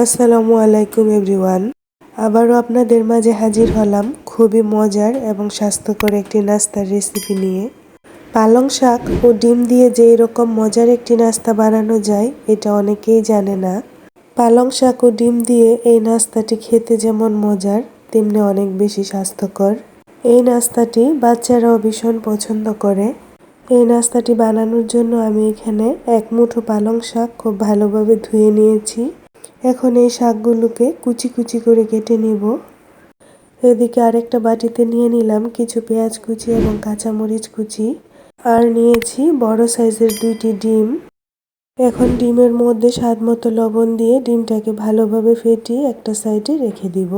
আসসালামু আলাইকুম এভরিওয়ান। আবারও আপনাদের মাঝে হাজির হলাম খুবই মজার এবং স্বাস্থ্যকর একটি নাস্তার রেসিপি নিয়ে। পালং শাক ও ডিম দিয়ে যে এরকম মজার একটি নাস্তা বানানো যায়, এটা অনেকেই জানে না। পালং শাক ও ডিম দিয়ে এই নাস্তাটি খেতে যেমন মজার, তেমনি অনেক বেশি স্বাস্থ্যকর। এই নাস্তাটি বাচ্চারাও ভীষণ পছন্দ করে। এই নাস্তাটি বানানোর জন্য আমি এখানে এক মুঠো পালং শাক খুব ভালোভাবে ধুয়ে নিয়েছি। এখন এই শাকগুলোকে কুচি কুচি করে কেটে নিব। এদিকে আরেকটা বাটিতে নিয়ে নিলাম কিছু পেঁয়াজ কুচি এবং কাঁচামরিচ কুচি। আর নিয়েছি বড় সাইজের দুইটি ডিম। এখন ডিমের মধ্যে স্বাদ মতো লবণ দিয়ে ডিমটাকে ভালোভাবে ফেটিয়ে একটা সাইডে রেখে দিব।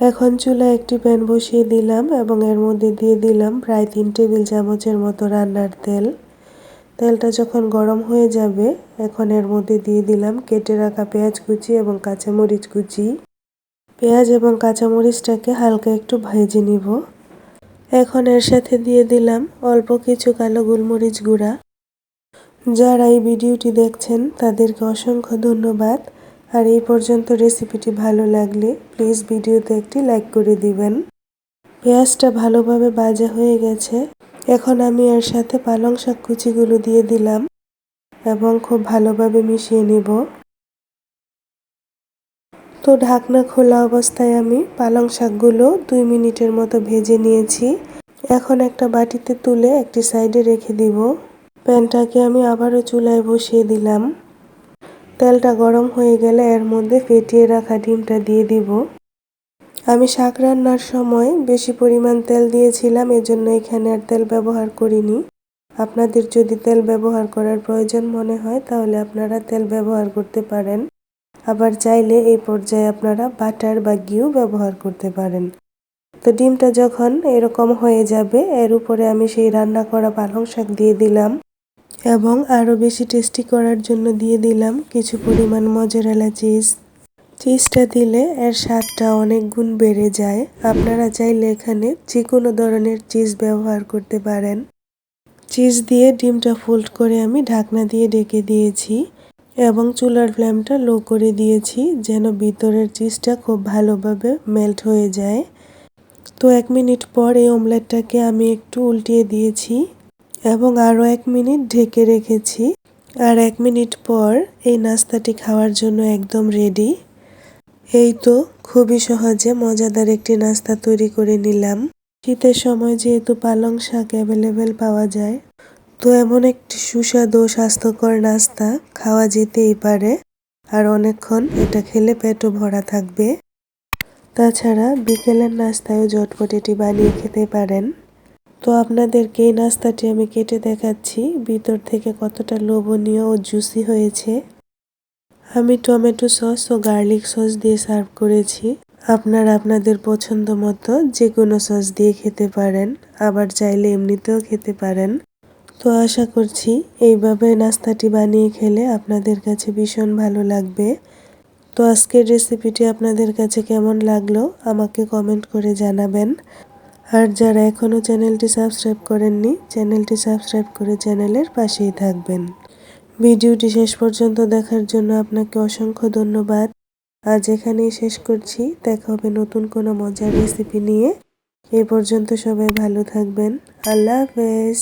এখন চুলা একটি প্যান বসিয়ে দিলাম এবং এর মধ্যে দিয়ে দিলাম প্রায় তিন টেবিল চামচের মতো রান্নার তেল। তেলটা যখন গরম হয়ে যাবে, এখন এর মধ্যে দিয়ে দিলাম কেটে রাখা পেঁয়াজ কুচি এবং কাঁচামরিচ কুচি। পেঁয়াজ এবং কাঁচামরিচটাকে হালকা একটু ভেজে নিব। এখন এর সাথে দিয়ে দিলাম অল্প কিছু কালো গোলমরিচ গুঁড়া। যারা এই ভিডিওটি দেখছেন, তাদেরকে অসংখ্য ধন্যবাদ। আর এই পর্যন্ত রেসিপিটি ভালো লাগলে প্লিজ ভিডিওতে একটি লাইক করে দিবেন। পেঁয়াজটা ভালোভাবে ভাজা হয়ে গেছে। এখন আমি এর সাথে পালং শাক কুচিগুলো দিয়ে দিলাম এবং খুব ভালোভাবে মিশিয়ে নিব। তো ঢাকনা খোলা অবস্থায় আমি পালং শাকগুলো দুই মিনিটের মতো ভেজে নিয়েছি। এখন একটা বাটিতে তুলে একটি সাইডে রেখে দিব। প্যানটাকে আমি আবারও চুলায় বসিয়ে দিলাম। তেলটা গরম হয়ে গেলে এর মধ্যে ফেটিয়ে রাখা ডিমটা দিয়ে দিব। আমি শাক রান্নার সময় বেশি পরিমাণ তেল দিয়েছিলাম, এজন্য এখানে আর তেল ব্যবহার করিনি। আপনাদের যদি তেল ব্যবহার করার প্রয়োজন মনে হয়, তাহলে আপনারা তেল ব্যবহার করতে পারেন। আবার চাইলে এই পর্যায়ে আপনারা বাটার বা ঘিও ব্যবহার করতে পারেন। তো ডিমটা যখন এরকম হয়ে যাবে, এর উপরে আমি সেই রান্না করা পালং শাক দিয়ে দিলাম এবং আরও বেশি টেস্টি করার জন্য দিয়ে দিলাম কিছু পরিমাণ মজরেলা চিজ। চিজটা দিলে এর স্বাদটা অনেক গুণ বেড়ে যায়। আপনারা চাইলে এখানে যে কোনো ধরনের চিজ ব্যবহার করতে পারেন। চিজ দিয়ে ডিমটা ফোল্ড করে আমি ঢাকনা দিয়ে ডেকে দিয়েছি এবং চুলার ফ্লেমটা লো করে দিয়েছি যেন ভিতরের চিজটা খুব ভালোভাবে মেল্ট হয়ে যায়। তো এক মিনিট পর এই অমলেটটাকে আমি একটু উল্টিয়ে দিয়েছি এবং আরও এক মিনিট ঢেকে রেখেছি। আর এক মিনিট পর এই নাস্তাটি খাওয়ার জন্য একদম রেডি এই তো, খুবই সহজে মজাদার একটি নাস্তা তৈরি করে নিলাম। শীতের সময় যেহেতু পালং শাক অ্যাভেলেবেল পাওয়া যায়, তো এমন একটি সুস্বাদু স্বাস্থ্যকর নাস্তা খাওয়া যেতেই পারে। আর অনেকক্ষণ এটা খেলে পেটও ভরা থাকবে। তাছাড়া বিকেলের নাস্তায়ও ঝটপট এটি বানিয়ে খেতে পারেন। তো আপনাদেরকে এই নাস্তাটি আমি কেটে দেখাচ্ছি। ভিতর থেকে কতটা লোভনীয় ও জুসি হয়েছে। আমি টমেটো সস ও গার্লিক সস দিয়ে সার্ভ করেছি। আপনারা আপনাদের পছন্দ মতো যে কোনো সস দিয়ে খেতে পারেন, আবার চাইলে এমনিতেও খেতে পারেন। তো আশা করছি এইভাবে নাস্তাটি বানিয়ে খেলে আপনাদের কাছে ভীষণ ভালো লাগবে। তো আজকের রেসিপিটি আপনাদের কাছে কেমন লাগল আমাকে কমেন্ট করে জানাবেন। আর যারা এখনও চ্যানেলটি সাবস্ক্রাইব করেননি, চ্যানেলটি সাবস্ক্রাইব করে চ্যানেলের পাশেই থাকবেন। ভিডিওটি শেষ পর্যন্ত দেখার জন্য আপনাকে অসংখ্য ধন্যবাদ। আজ এখানেই শেষ করছি। দেখা হবে নতুন কোনো মজার রেসিপি নিয়ে। এ পর্যন্ত সবাই ভালো থাকবেন। আল্লাহ হাফেজ।